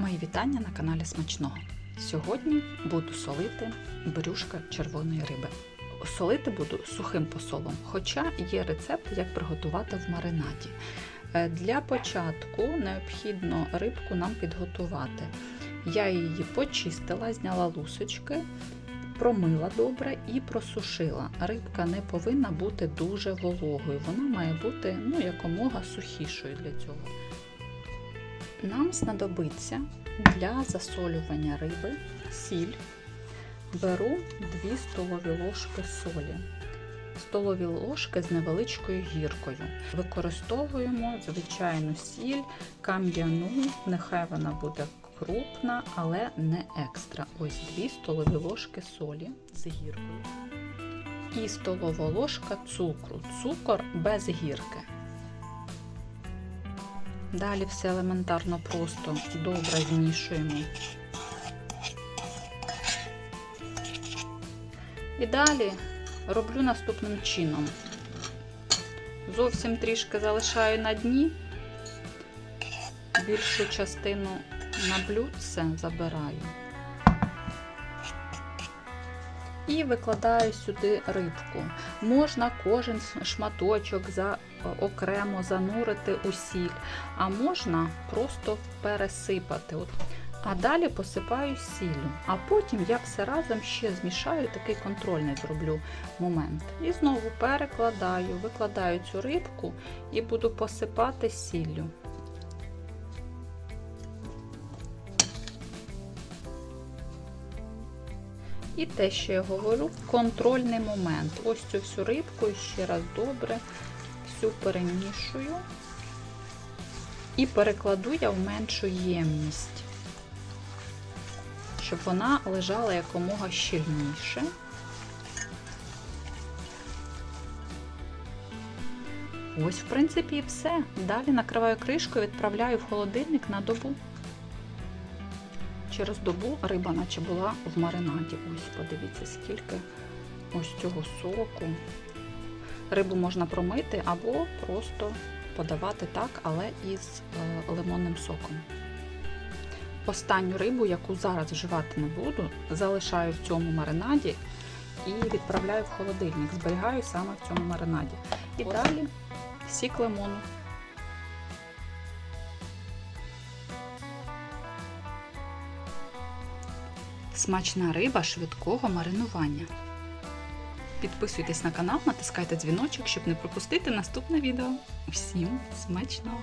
Мої вітання на каналі Смачного. Сьогодні буду солити брюшка червоної риби. Солити буду сухим посолом, хоча є рецепт, як приготувати в маринаді. Е, Для початку необхідно рибку нам підготувати. Я її почистила, зняла лусочки, промила добре і просушила. Рибка не повинна бути дуже вологою, вона має бути ну, якомога сухішою для цього. Нам знадобиться для засолювання риби сіль. Беру 2 столові ложки солі, столові ложки з невеличкою гіркою. Використовуємо звичайну сіль, кам'яну, нехай вона буде крупна, але не екстра. Ось 2 столові ложки солі з гіркою. І столова ложка цукру. Цукор без гірки. Далі все елементарно просто добре змішуємо. І далі роблю наступним чином. Зовсім трішки залишаю на дні, більшу частину на блюдце забираю. І викладаю сюди рибку. Можна кожен шматочок за, окремо занурити у сіль, а можна просто пересипати. От. А далі посипаю сіллю, а потім я все разом ще змішаю, такий контрольний зроблю момент. І знову перекладаю, викладаю цю рибку і буду посипати сіллю. І те, що я говорю, контрольний момент. Ось цю всю рибку ще раз добре, всю перемішую і перекладу я в меншу ємність, щоб вона лежала якомога щільніше. Ось, в принципі, і все. Далі накриваю кришкою, відправляю в холодильник на добу. Через добу риба наче була в маринаді. Ось, подивіться, скільки ось цього соку. Рибу можна промити або просто подавати так, але із е, лимонним соком. Останню рибу, яку зараз вживати не буду, залишаю в цьому маринаді і відправляю в холодильник. Зберігаю саме в цьому маринаді. І далі сік лимону. Смачна риба швидкого маринування. Підписуйтесь на канал, натискайте дзвіночок, щоб не пропустити наступне відео. Всім смачного!